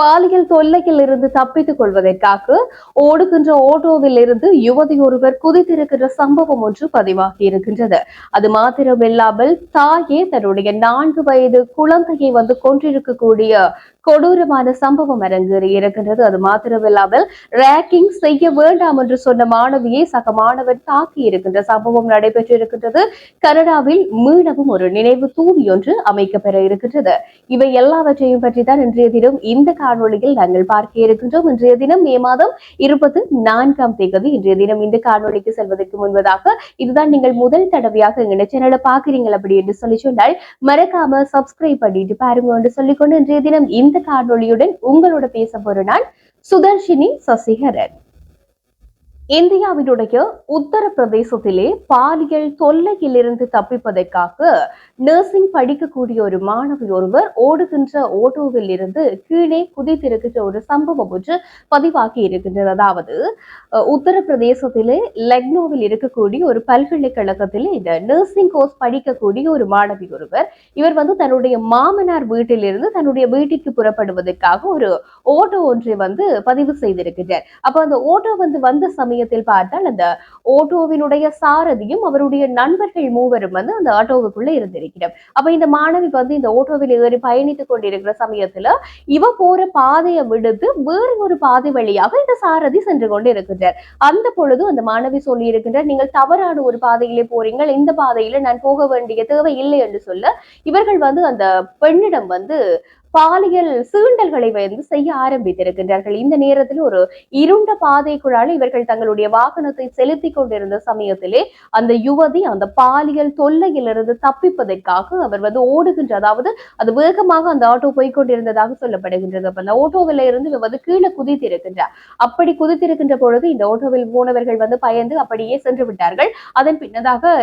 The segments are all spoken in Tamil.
பாலியல் தொல்லையில் இருந்து தப்பித்துக் கொள்வதற்காக ஓடுகின்ற ஓட்டோவில் இருந்து யுவதி ஒருவர் குதித்திருக்கின்ற சம்பவம் ஒன்று பதிவாகி இருக்கின்றது. அது மாத்திரமில்லாமல் தாயே தன்னுடைய நான்கு வயது குழந்தையை வந்து கொன்றிருக்கக்கூடிய கொடூரமான சம்பவம் அரங்கேறி இருக்கின்றது அது மாத்திரமில்லாமல் ரேக்கிங் செய்ய வேண்டாம் என்று சொன்ன மாணவியை சக மாணவர் தாக்கி இருக்கின்ற சம்பவம் நடைபெற்றிருக்கின்றது. கனடாவில் மீளவும் ஒரு நினைவு தூவி ஒன்று அமைக்கப்பெற இருக்கின்றது. இவை எல்லாவற்றையும் பற்றி தான் இன்றைய தினம் இந்த காணொலியில் நாங்கள் பார்க்க இருக்கின்றோம். இன்றைய தினம் மே மாதம் இருபத்தி நான்காம் தேதி இன்றைய தினம் இந்த காணொலிக்கு செல்வதற்கு முன்பதாக இதுதான் நீங்கள் முதல் தடவையாக எங்க சேனலை பாக்குறீங்க அப்படி என்று சொல்லி சொன்னால் மறக்காம சப்ஸ்கிரைப் பண்ணிட்டு பாருங்க என்று சொல்லிக்கொண்டு இன்றைய தினம் இந்த காணொளியுடன் உங்களோட பேச போற நான் சுதர்ஷினி சசிகரன். இந்தியாவினுடைய உத்தரப்பிரதேசத்திலே பாலியல் தொல்லையிலிருந்து தப்பிப்பதற்காக நர்சிங் படிக்கக்கூடிய ஒரு மாணவி ஒருவர் ஓடுகின்ற ஓட்டோவில் இருந்து கீழே குதித்திருக்கின்ற ஒரு சம்பவம் ஒன்று பதிவாகி இருக்கின்றது. அதாவது உத்தரப்பிரதேசத்திலே லக்னோவில் இருக்கக்கூடிய ஒரு பல்கலைக்கழகத்திலே இந்த நர்சிங் கோர்ஸ் படிக்கக்கூடிய ஒரு மாணவி ஒருவர் இவர் வந்து தன்னுடைய மாமனார் வீட்டிலிருந்து தன்னுடைய வீட்டிற்கு புறப்படுவதற்காக ஒரு ஓட்டோ ஒன்றை வந்து பதிவு செய்திருக்கின்றார். அப்ப அந்த ஓட்டோ வந்து வந்த சமயத்தில் பார்த்தால் அந்த ஓட்டோவினுடைய சாரதியும் அவருடைய நண்பர்கள் மூவரும் வந்து அந்த ஆட்டோவுக்குள்ள இருந்திருக்கிறார் அப்ப இந்த மாணவி வந்து இந்த ஓட்டோவில் ஏறி பயணித்துக் கொண்டிருக்கிற சமயத்துல இவ போற பாதையை விடுத்து வேறு ஒரு பாதை வழியாக இந்த சாரதி சென்று கொண்டு இருக்கின்றார் அந்த பொழுது அந்த மாணவி சொல்லி இருக்கின்றார் நீங்கள் தவறான ஒரு பாதையிலே போறீங்கள். இந்த பாதையில நான் போக வேண்டிய தேவை இல்லை என்று சொல்ல இவர்கள் வந்து அந்த பெண்ணிடம் வந்து பாலியல் சீண்டல்களை வந்து செய்ய ஆரம்பித்திருக்கின்றார்கள். இந்த நேரத்தில் ஒரு இருண்ட பாதைக்குழால் இவர்கள் தங்களுடைய வாகனத்தை செலுத்தி கொண்டிருந்த சமயத்திலே அந்த யுவதி அந்த பாலியல் தொல்லையிலிருந்து தப்பிப்பதற்காக அவர் வந்து ஓடுகின்ற அதாவது அது வேகமாக அந்த ஆட்டோ போய் கொண்டிருந்ததாக சொல்லப்படுகின்றது. அப்ப அந்த ஆட்டோவில இருந்து இவர் வந்து கீழே குதித்திருக்கின்றார். அப்படி குதித்திருக்கின்ற பொழுது இந்த ஆட்டோவில் போனவர்கள் வந்து பயந்து அப்படியே சென்று விட்டார்கள். அதன் பின்னதாக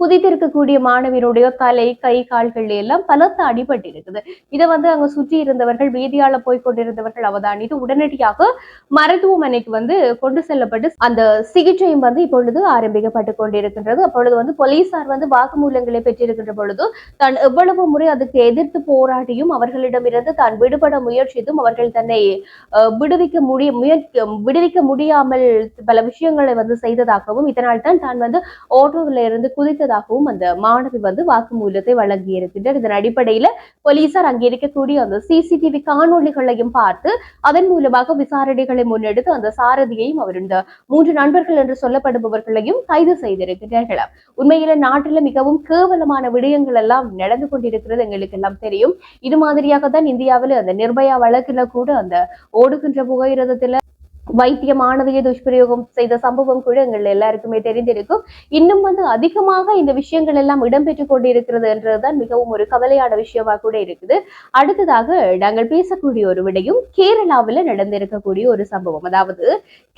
குதித்திருக்கக்கூடிய மாணவியினுடைய தலை கை கால்கள் எல்லாம் பலத்த அடிபட்டு இருக்குது இதை வந்து அங்க சுற்றி இருந்தவர்கள் வீதியால போய் கொண்டிருந்தவர்கள் அவதானித்து உடனடியாக மருத்துவமனைக்கு வந்து கொண்டு செல்லப்பட்டு அந்த சிகிச்சையும் வந்து இப்பொழுது ஆரம்பிக்கப்பட்டு கொண்டிருக்கின்றது. அப்பொழுது வந்து போலீசார் வந்து வாக்குமூலங்களை பெற்றிருக்கின்ற பொழுது தான் எவ்வளவு முறை அதுக்கு எதிர்த்து போராடியும் அவர்களிடமிருந்து தான் விடுபட முயற்சித்தும் அவர்கள் தன்னை விடுவிக்க முடிய முயற்சி விடுவிக்க முடியாமல் பல விஷயங்களை வந்து செய்ததாகவும் இதனால் தான் தான் வந்து ஆட்டோவில் இருந்து குதித்த இருந்ததாகவும் அந்த மாணவி வந்து வாக்குமூலத்தை வழங்கியிருக்கின்றார். இதன் அடிப்படையில போலீசார் அங்கே இருக்கக்கூடிய அந்த சிசிடிவி காணொளிகளையும் பார்த்து அதன் மூலமாக விசாரணைகளை முன்னெடுத்து அந்த சாரதியையும் அவர் இந்த மூன்று நண்பர்கள் என்று சொல்லப்படுபவர்களையும் கைது செய்திருக்கிறார்கள் உண்மையில நாட்டில மிகவும் கேவலமான விடயங்கள் எல்லாம் நடந்து கொண்டிருக்கிறது. எங்களுக்கு எல்லாம் தெரியும். இது மாதிரியாக தான் இந்தியாவில் அந்த நிர்பயா வழக்குல கூட அந்த ஓடுகின்ற புகையிரதத்துல வைத்திய மாணவியை துஷ்பிரயோகம் செய்த சம்பவம் கூட எங்கள் எல்லாருக்குமே தெரிந்திருக்கும். இன்னும் வந்து அதிகமாக இந்த விஷயங்கள் எல்லாம் இடம்பெற்றுக் கொண்டிருக்கிறது என்றதுதான் மிகவும் ஒரு கவலையான விஷயமா கூட இருக்குது. அடுத்ததாக நாங்கள் பேசக்கூடிய ஒரு விடையும் கேரளாவில் நடந்திருக்கக்கூடிய ஒரு சம்பவம். அதாவது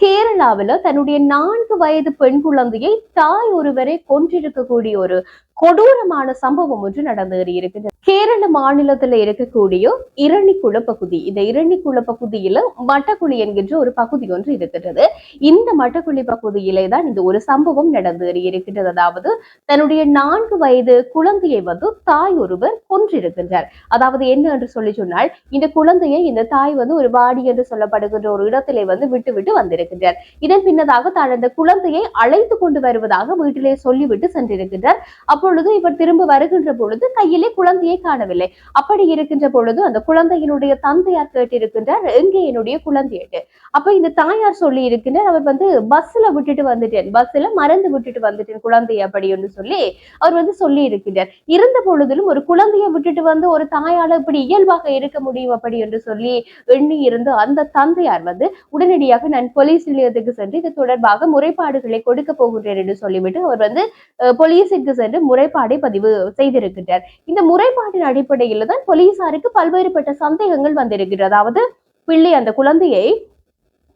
கேரளாவில் தன்னுடைய நான்கு வயது பெண் குழந்தையை தாய் ஒருவரை கொன்றிருக்கக்கூடிய ஒரு கொடூரமான சம்பவம் ஒன்று நடந்தேறி இருக்குது கேரள மாநிலத்துல இருக்கக்கூடிய இரணிக்குள பகுதி. இந்த இரணிக்குள பகுதியில மட்டக்குழி என்கின்ற ஒரு பகுதி ஒன்று இருக்கிறது இந்த மட்டக்குழி பகுதியிலே தான் இந்த ஒரு சம்பவம் நடந்தேறி அதாவது தன்னுடைய நான்கு வயது குழந்தையை வந்து தாய் ஒருவர் கொன்றிருக்கின்றார். அதாவது என்ன என்று சொல்லி சொன்னால் இந்த குழந்தையை இந்த தாய் வந்து ஒரு வாடி என்று சொல்லப்படுகின்ற ஒரு இடத்திலே வந்து விட்டு விட்டு வந்திருக்கின்றார். இதன் பின்னதாக தான் அந்த குழந்தையை அழைத்து கொண்டு வருவதாக வீட்டிலே சொல்லிவிட்டு சென்றிருக்கின்றார். அப்பொழுது இவர் திரும்ப வருகின்ற பொழுது கையிலே குழந்தையை காணவில்லை. அப்படி இருக்கின்ற பொழுது அந்த குழந்தையினுடைய தந்தையார் கேட்டிருக்கின்றார் எங்கே என்னுடைய குழந்தையிட்டு அப்ப இந்த தாயார் சொல்லி இருக்கின்றார் அவர் வந்து பஸ்ல விட்டுட்டு வந்துட்டேன் பஸ்ல மறந்து விட்டுட்டு வந்துட்டேன் குழந்தை அப்படி என்று சொல்லி அவர் வந்து சொல்லி இருக்கின்றார். இருந்த பொழுதிலும் ஒரு குழந்தையை விட்டுட்டு வந்து ஒரு தாயால இப்படி இயல்பாக இருக்க முடியும் அப்படி என்று சொல்லி எண்ணி இருந்து அந்த தந்தையார் வந்து உடனடியாக நான் போலீஸ் நிலையத்துக்கு சென்று இது தொடர்பாக முறைப்பாடுகளை கொடுக்க போகின்றேன் என்று சொல்லிவிட்டு அவர் வந்து அஹ், போலீஸுக்கு சென்று முறைப்பாடை பதிவு செய்திருக்கின்றார். இந்த முறைப்பாட்டின் அடிப்படையில் தான் போலீசாருக்கு பல்வேறுபட்ட சந்தேகங்கள் வந்திருக்கிறது அதாவது பிள்ளை அந்த குழந்தையை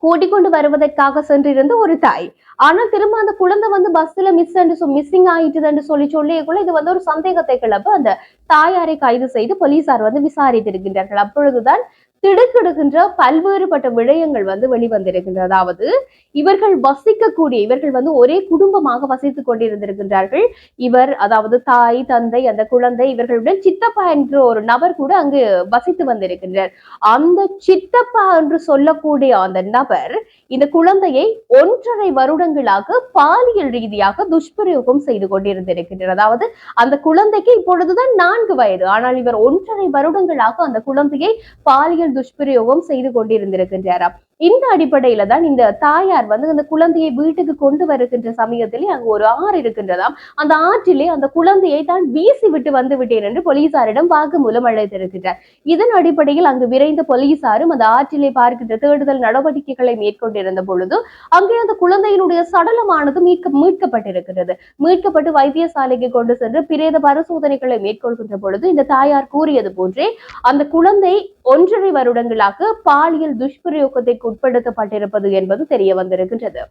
கூட்டிக் கொண்டு வருவதற்காக சென்றிருந்த ஒரு தாய். ஆனால் திரும்ப அந்த குழந்தை வந்து பஸ்ல மிஸ் என்று மிஸ்ஸிங் ஆயிட்டுதுன்னு சொல்லி சொல்லி கூட இது வந்து ஒரு சந்தேகத்தை கிளப்ப அந்த தாயாரை கைது செய்து போலீசார் வந்து விசாரித்திருக்கின்றார்கள். அப்பொழுதுதான் திடுக்கிடுகின்ற பல்வேறுபட்ட விடயங்கள் வந்து வெளிவந்திருக்கின்றது அதாவது இவர்கள் வசிக்கக்கூடிய இவர்கள் வந்து ஒரே குடும்பமாக வசித்து கொண்டிருந்திருக்கின்றார்கள். இவர் அதாவது தாய் தந்தை அந்த குழந்தை இவர்களுடன் சித்தப்பா என்ற ஒரு நபர் கூட அங்கு வசித்து வந்திருக்கின்றார். அந்த சித்தப்பா என்று சொல்லக்கூடிய அந்த நபர் இந்த குழந்தையை ஒன்றரை வருடங்களாக பாலியல் ரீதியாக துஷ்பிரயோகம் செய்து கொண்டிருந்திருக்கின்றார். அதாவது அந்த குழந்தைக்கு இப்பொழுதுதான் நான்கு வயது. ஆனால் இவர் ஒன்றரை வருடங்களாக அந்த குழந்தையை பாலியல் துஷ்பிரயோகம் செய்து கொண்டிருந்திருக்கின்றாராம். இந்த அடிப்படையில தான் இந்த தாயார் வந்து அந்த குழந்தையை வீட்டுக்கு கொண்டு வருகின்ற சமயத்திலே அங்கு ஒரு ஆறு இருக்கின்றதாம். அந்த ஆற்றிலே அந்த குழந்தையை தான் வீசி விட்டு வந்து விட்டேன் என்று போலீசாரிடம் வாக்குமூலம் அழைத்திருக்கிறார் இதன் அடிப்படையில் அங்கு விரைந்த போலீசாரும் அந்த ஆற்றிலே பார்க்கின்ற தேடுதல் நடவடிக்கைகளை மேற்கொண்டிருந்த பொழுது அங்கே அந்த குழந்தையினுடைய சடலமானது மீட்க மீட்கப்பட்டிருக்கிறது மீட்கப்பட்டு வைத்தியசாலைக்கு கொண்டு சென்று பிரேத பரிசோதனைகளை மேற்கொள்கின்ற பொழுது இந்த தாயார் கூறியது போன்றே அந்த குழந்தை ஒன்றரை வருடங்களாக பாலியல் துஷ்பிரயோகத்தை உட்படுத்தப்பட்டிருப்பது என்பது தெரிய வந்திருக்கின்றது.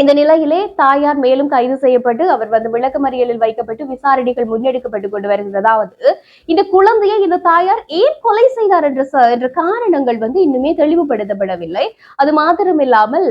இந்த நிலையிலே தாயார் மேலும் கைது செய்யப்பட்டு அவர் வந்து விளக்கமறியலில் வைக்கப்பட்டு விசாரணைகள் முன்னெடுக்கப்பட்டு கொண்டு வருகிறதாவது இந்த குழந்தையை இந்த தாயார் ஏன் கொலை செய்தார் என்ற என்ற காரணங்கள் வந்து இன்னுமே தெளிவுபடுத்தப்படவில்லை. அது மாத்திரமில்லாமல்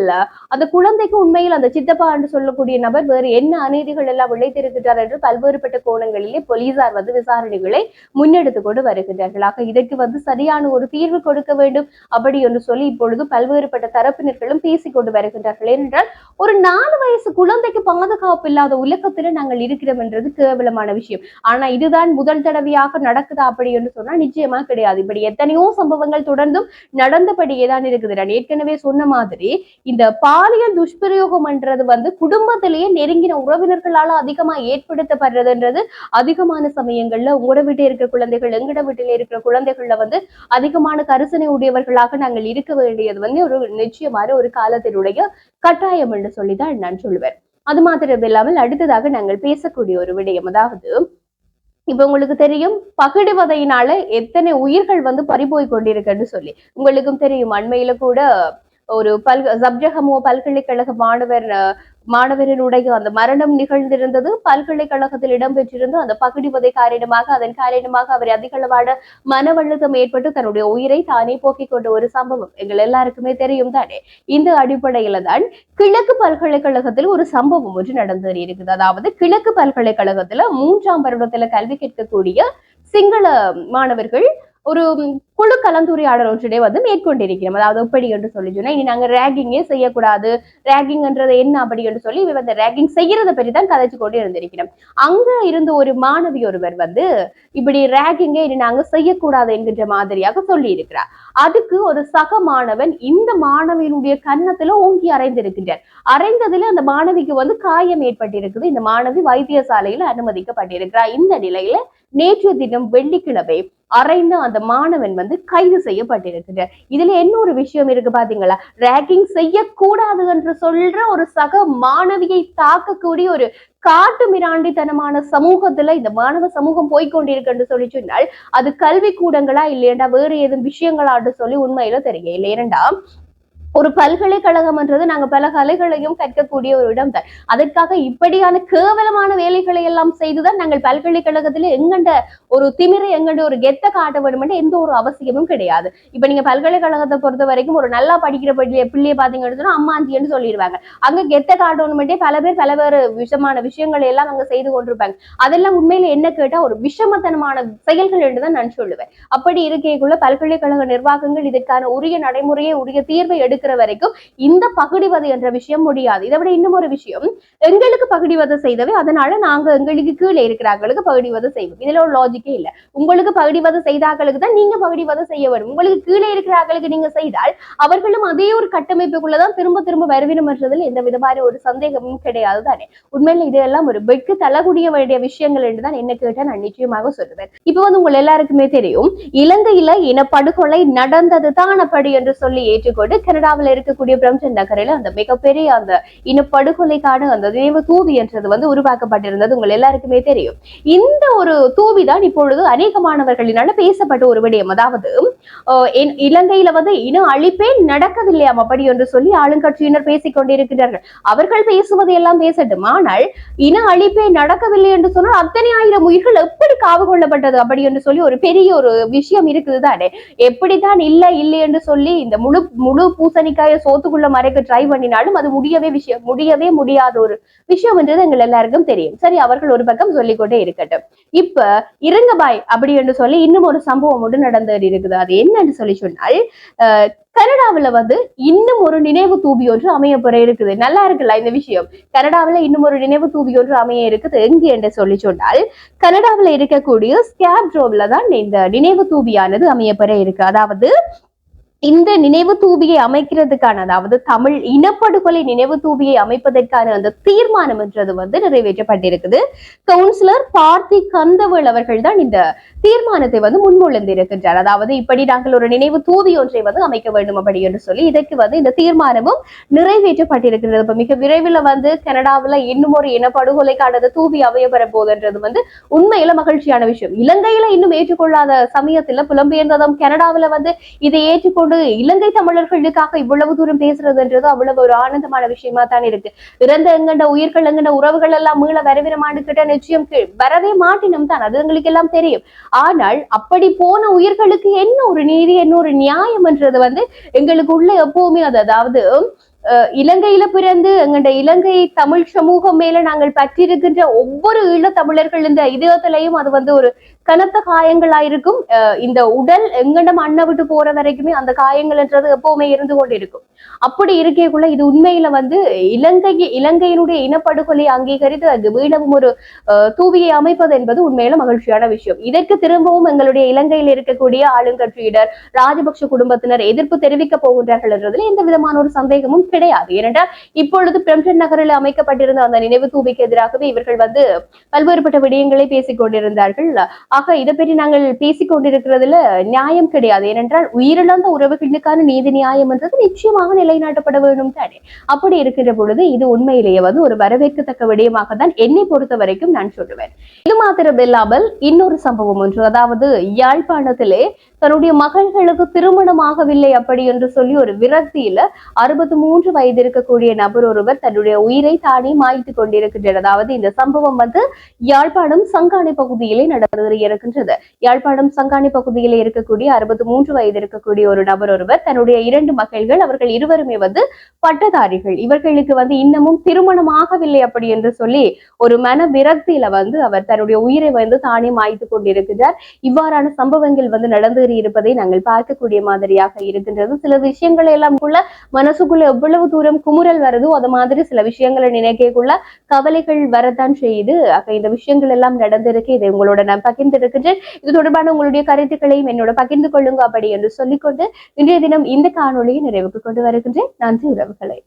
அந்த குழந்தைக்கு உண்மையில் அந்த சித்தப்பா என்று சொல்லக்கூடிய நபர் வேறு என்ன அநீதிகள் எல்லாம் விளைத்திருக்கிறார் என்று பல்வேறுபட்ட கோணங்களிலே போலீசார் வந்து விசாரணைகளை முன்னெடுத்து கொண்டு வருகின்றார்கள். ஆக இதற்கு வந்து சரியான ஒரு தீர்வு கொடுக்க வேண்டும் அப்படி என்று சொல்லி இப்பொழுது பல்வேறுபட்ட தரப்பினர்களும் பேசிக்கொண்டு வருகின்றார்கள். ஏனென்றால் ஒரு நாலு வயசு குழந்தைக்கு பாதுகாப்பு இல்லாத உலகத்துல நாங்கள் இருக்கிறோம் என்றது கேவலமான விஷயம். ஆனா இதுதான் முதல் தடவையாக நடக்குதா அப்படி என்று சொன்னா நிச்சயமா கிடையாது. இப்படி எத்தனையோ சம்பவங்கள் தொடர்ந்தும் நடந்தபடியே தான் இருக்குது. நான் ஏற்கனவே சொன்ன மாதிரி இந்த பாலியல் துஷ்பிரயோகம் என்றது வந்து குடும்பத்திலேயே நெருங்கின உறவினர்களால அதிகமா ஏற்படுத்தப்படுறதுன்றது அதிகமான சமயங்கள்ல உங்களோட வீட்டில் இருக்கிற குழந்தைகள் எங்கட வீட்டில இருக்கிற குழந்தைகள்ல வந்து அதிகமான கரிசனை உடையவர்களாக நாங்கள் இருக்க வேண்டியது வந்து ஒரு நிச்சயமான ஒரு காலத்தினுடைய கட்டாயம் என்று சொல்லிதான் நான் சொல்லுவேன். அது மாத்திரம் இல்லாமல் அடுத்ததாக நாங்கள் பேசக்கூடிய ஒரு விடயம். அதாவது இப்ப உங்களுக்கு தெரியும் பகிடுவதையினால எத்தனை உயிர்கள் வந்து பறிபோய் கொண்டிருக்குன்னு சொல்லி. உங்களுக்கும் தெரியும் அண்மையில கூட ஒரு பல் சப்ஜகமோ பல்கலைக்கழக மாணவர் அஹ், மாணவரினுடைய அந்த மரணம் நிகழ்ந்திருந்தது. பல்கலைக்கழகத்தில் இடம்பெற்றிருந்த அந்த பகுடிபதை காரணமாக அதன் காரணமாக அவர் அதிகளவான மன அழுத்தம் ஏற்பட்டு தன்னுடைய உயிரை தானே போக்கிக் கொண்ட ஒரு சம்பவம். எங்கள் எல்லாருக்குமே தெரியும் தானே? இந்த அடிப்படையில தான் கிழக்கு பல்கலைக்கழகத்தில் ஒரு சம்பவம் ஒன்று நடந்து இருக்குது அதாவது கிழக்கு பல்கலைக்கழகத்துல மூன்றாம் வருடத்துல கல்வி கேட்கக்கூடிய சிங்கள மாணவர்கள் ஒரு குழு கலந்துரையாடல் ஒன்றினை வந்து மேற்கொண்டிருக்கிறோம். அதாவது எப்படி என்று சொல்லி சொன்னா இனி நாங்க ரேகிங்கே செய்யக்கூடாது. ரேகிங்ன்றது என்ன அப்படி என்று சொல்லி இவ வந்து ரேகிங் செய்யறதை பற்றி தான் கதைச்சு கொண்டு இருந்திருக்கிறோம். அங்க இருந்த ஒரு மாணவி ஒருவர் வந்து இப்படி ரேகிங்கே இனி நாங்க செய்யக்கூடாது என்கின்ற மாதிரியாக சொல்லி இருக்கிறார் அதுக்கு ஒரு சக மாணவன் இந்த மாணவியினுடைய கன்னத்துல ஓங்கி அறைந்திருக்கின்றார். அறைந்ததுல அந்த மாணவிக்கு வந்து காயம் ஏற்பட்டிருக்குது. இந்த மாணவி வைத்தியசாலையில அனுமதிக்கப்பட்டிருக்கிறார். இந்த நிலையில நேற்று தினம் வெள்ளிக்கிழமை அறைந்த அந்த மாணவன் வந்து கைது செய்யப்பட்டிருக்கிறார் இதுல என்ன ஒரு விஷயம் இருக்கு பாத்தீங்களா? ரேக்கிங் செய்யக்கூடாது என்று சொல்ற ஒரு சக மாணவியை தாக்கக்கூடிய ஒரு காட்டு மிராண்டித்தனமான சமூகத்துல இந்த மாணவ சமூகம் போய்கொண்டிருக்குன்னு சொல்லி சொன்னால் அது கல்வி கூடங்களா இல்லையண்டா? வேறு ஏதும் விஷயங்களான்னு சொல்லி உண்மையில தெரியல ஏனண்டா ஒரு பல்கலைக்கழகம்ன்றது நாங்க பல கலைகளையும் கற்கக்கூடிய ஒரு இடம் தான் அதற்காக இப்படியான கேவலமான வேலைகளை எல்லாம் செய்துதான் நாங்கள் பல்கலைக்கழகத்துல எங்கண்ட ஒரு திமிரை எங்கண்ட ஒரு கெத்த காட்ட வேண்டும் எந்த ஒரு அவசியமும் கிடையாது. இப்ப நீங்க பல்கலைக்கழகத்தை பொறுத்த வரைக்கும் ஒரு நல்லா படிக்கிற பிள்ளைய பிள்ளைய பாத்தீங்கன்னு அம்மாந்தின்னு சொல்லிடுவாங்க. அங்க கெத்த காட்டணுமெண்டே பல பேர் பல வேறு விஷமான விஷயங்களை எல்லாம் அங்க செய்து கொண்டிருப்பாங்க. அதெல்லாம் உண்மையில என்ன கேட்டா ஒரு விஷமத்தனமான செயல்கள் என்று தான் நான் சொல்லுவேன். அப்படி இருக்கைக்குள்ள பல்கலைக்கழக நிர்வாகங்கள் இதற்கான உரிய நடைமுறையை உரிய தீர்வை இருக்கிற வரைக்கும் இந்த பகுடிவது என்ற விஷயம் முடியாது. இதை விட இன்னும் ஒரு விஷயம். எங்களுக்கு பகுடிவதை செய்தவை அதனால நாங்க எங்களுக்கு கீழே இருக்கிறாங்களுக்கு பகுடிவதை செய்வோம். இதுல ஒரு லாஜிக்கே இல்ல. உங்களுக்கு பகுடிவதை செய்தாக்களுக்கு தான் நீங்க பகுடிவதை செய்ய வரும் உங்களுக்கு கீழே இருக்கிறார்களுக்கு நீங்க செய்தால் அவர்களும் அதே ஒரு கட்டமைப்புக்குள்ளதான் திரும்ப திரும்ப வருவினமற்றதில் எந்த விதமான ஒரு சந்தேகமும் கிடையாது தானே. உண்மையில இதெல்லாம் ஒரு வெட்கு தள்ளக்கூடிய வேண்டிய விஷயங்கள் என்று தான் என்ன கேட்டா நான் நிச்சயமாக சொல்லுவேன். இப்ப வந்து உங்க எல்லாருக்குமே தெரியும் இலங்கையில இனப்படுகொலை நடந்தது தான் அப்படி என்று சொல்லி ஏற்றுக்கொண்டு கனடா கனடாவில் இருக்கக்கூடிய பிரம்டன் நகரில் அந்த மிகப்பெரிய அந்த இனப்படுகொலைக்கான அந்த நினைவு தூவி என்றது வந்து உருவாக்கப்பட்டிருந்தது. உங்கள் எல்லாருக்குமே தெரியும். இந்த ஒரு தூவி தான் இப்பொழுது அநேக மாணவர்களினால பேசப்பட்ட ஒரு விடயம். அதாவது இலங்கையில வந்து இன அழிப்பே நடக்கவில்லையாம் அப்படி என்று சொல்லி ஆளுங்கட்சியினர் பேசிக் கொண்டிருக்கிறார்கள் அவர்கள் பேசுவது எல்லாம் பேசட்டும். ஆனால் இன அழிப்பே நடக்கவில்லை என்று சொன்னால் அத்தனை ஆயிரம் உயிர்கள் எப்படி காவு கொள்ளப்பட்டது அப்படி என்று சொல்லி ஒரு பெரிய ஒரு விஷயம் இருக்குது தானே எப்படித்தான் இல்லை இல்லை என்று சொல்லி இந்த முழு முழு பூச பூசணிக்காய சோத்துக்குள்ள மறைக்க ட்ரை பண்ணினாலும் அது முடியவே விஷயம் முடியவே முடியாத ஒரு விஷயம்ன்றது எங்கள் எல்லாருக்கும் தெரியும். சரி அவர்கள் ஒரு பக்கம் சொல்லிக்கொண்டே இருக்கட்டும். இப்ப இருங்க பாய் அப்படி என்று சொல்லி இன்னும் ஒரு சம்பவம் ஒன்று நடந்து இருக்குது. அது என்னன்னு சொல்லி சொன்னால் அஹ், கனடாவுல வந்து இன்னும் ஒரு நினைவு தூபி ஒன்று அமைய பெற இருக்குது. நல்லா இருக்குல்ல இந்த விஷயம்? கனடாவுல இன்னும் ஒரு நினைவு தூபி ஒன்று அமைய இருக்குது. எங்கு என்று சொல்லி சொன்னால் கனடாவுல இருக்கக்கூடிய ஸ்கேப்ட்ரோவ்ல தான் இந்த நினைவு தூபியானது அமைய பெற இருக்கு. அதாவது இந்த நினைவு தூபியை அமைக்கிறதுக்கான அதாவது தமிழ் இனப்படுகொலை நினைவு தூபியை அமைப்பதற்கான அந்த தீர்மானம் என்றது வந்து நிறைவேற்றப்பட்டிருக்குது. கவுன்சிலர் பார்த்தி கந்தவேல் அவர்கள் தான் இந்த தீர்மானத்தை வந்து முன்மொழிந்து இருக்கின்றார் அதாவது இப்படி நாங்கள் ஒரு நினைவு தூவி ஒன்றை வந்து அமைக்க வேண்டும் அப்படி என்று சொல்லி இதற்கு வந்து இந்த தீர்மானமும் நிறைவேற்றப்பட்டிருக்கிறது. இப்ப மிக விரைவில் வந்து கனடாவில் இன்னும் ஒரு இனப்படுகொலைக்கான தூவி அமையப்பெற போதுன்றது வந்து உண்மையில மகிழ்ச்சியான விஷயம். இலங்கையில இன்னும் ஏற்றுக்கொள்ளாத சமயத்துல புலம்பெயர்ந்ததும் கனடாவில வந்து இதை ஏற்றுக்கொண்டு இலங்கை தமிழர்களுக்காக இவ்வளவு தூரம் பேசுறதுன்றது அவ்வளவு ஒரு ஆனந்தமான விஷயமா தான் இருக்கு. இறந்த எங்கண்ட உயிர்கள் எங்கண்ட உறவுகள் எல்லாம் மீள வரவிரமாண்டு கிட்ட நிச்சயம் வரவே மாட்டினம் தான். அது எங்களுக்கு எல்லாம் தெரியும். ஆனால் அப்படி போன உயிர்களுக்கு என்ன ஒரு நீதி என்ன ஒரு நியாயம் என்றது வந்து எங்களுக்கு உள்ள எப்பவுமே அது அதாவது இலங்கையில பிறந்து எங்கண்ட இலங்கை தமிழ் சமூகம் மேல நாங்கள் பற்றிருக்கின்ற ஒவ்வொரு ஈழ தமிழர்கள் இந்த இதயத்திலையும் அது வந்து ஒரு கனத்த காயங்களா இருக்கும் அஹ், இந்த உடல் எங்கண்ட மண்ணை விட்டு போற வரைக்குமே அந்த காயங்கள்ன்றது எப்பவுமே இருந்து கொண்டிருக்கும் அப்படி இருக்கக்குள்ள இது உண்மையில வந்து இலங்கை இலங்கையினுடைய இனப்படுகொலை அங்கீகரித்து அது மீளவும் ஒரு தூவியை அமைப்பது என்பது உண்மையில மகிழ்ச்சியான விஷயம். இதற்கு திரும்பவும் எங்களுடைய இலங்கையில் இருக்கக்கூடிய ஆளுங்கட்சியினர் ராஜபக்ஷ குடும்பத்தினர் எதிர்ப்பு தெரிவிக்க போகின்றார்கள் என்றதில் எந்த விதமான ஒரு சந்தேகமும் கிடையாது. ஏனென்றால் இப்பொழுது பிரம்டன் நகரில் அமைக்கப்பட்டிருந்த அந்த நினைவு தூவிக்கு எதிராகவே இவர்கள் வந்து பல்வேறுபட்ட விடயங்களை பேசிக் கொண்டிருந்தார்கள். ஆக இதை பற்றி நாங்கள் பேசிக் கொண்டிருக்கிறதுல நியாயம் கிடையாது. ஏனென்றால் உயிரிழந்த உறவுகளுக்கான நீதி நியாயம் என்றது நிச்சயமாக நிலைநாட்டப்பட வேண்டும் தானே? அப்படி இருக்கின்ற பொழுது இது உண்மையிலேயே வந்து ஒரு வரவேற்கத்தக்க விடயமாக தான் என்னை பொறுத்த வரைக்கும் நான் சொல்லுவேன். இது மாத்திரம் இல்லாமல் இன்னொரு சம்பவம் ஒன்று அதாவது யாழ்ப்பாணத்திலே தன்னுடைய மகள்களுக்கு திருமணமாகவில்லை அப்படி என்று சொல்லி ஒரு விரக்தியில அறுபத்தி மூன்று வயது இருக்கக்கூடிய நபர் ஒருவர் தன்னுடைய உயிரை தானே மாய்த்து கொண்டிருக்கின்றார் அதாவது இந்த சம்பவம் வந்து யாழ்ப்பாணம் சங்கானை பகுதியிலே நடந்து இருக்கின்றது யாழ்ப்பாணம் சங்கானை பகுதியிலே இருக்கக்கூடிய அறுபத்தி மூன்று வயது இருக்கக்கூடிய ஒரு நபர் ஒருவர் தன்னுடைய இரண்டு மகள்கள் அவர்கள் இருவருமே வந்து பட்டதாரிகள். இவர்களுக்கு வந்து இன்னமும் திருமணம் ஆகவில்லை அப்படி என்று சொல்லி ஒரு மன விரக்தியில வந்து அவர் தன்னுடைய உயிரை வந்து தானே மாய்த்து கொண்டிருக்கிறார். இவ்வாறான சம்பவங்கள் வந்து நடந்து இருப்பதை நாங்கள் பார்க்கக்கூடிய மாதிரியாக இருக்கின்றது. சில விஷயங்களை எல்லாம் கூட மனசுக்குள்ள எவ்வளவு தூரம் குமுறல் வருதோ அது மாதிரி சில விஷயங்களை நினைக்கக்குள்ள கவலைகள் வரத்தான் செய்யுது. ஆக இந்த விஷயங்கள் எல்லாம் நடந்திருக்கு. இதை உங்களோட நான் பகிர்ந்திருக்கின்றேன். இது தொடர்பான உங்களுடைய கருத்துக்களையும் என்னோட பகிர்ந்து கொள்ளுங்க அப்படி என்று சொல்லிக்கொண்டு இன்றைய தினம் இந்த காணொளியை நிறைவுக்கு கொண்டு வருகின்றேன். நன்றி உறவுகளை.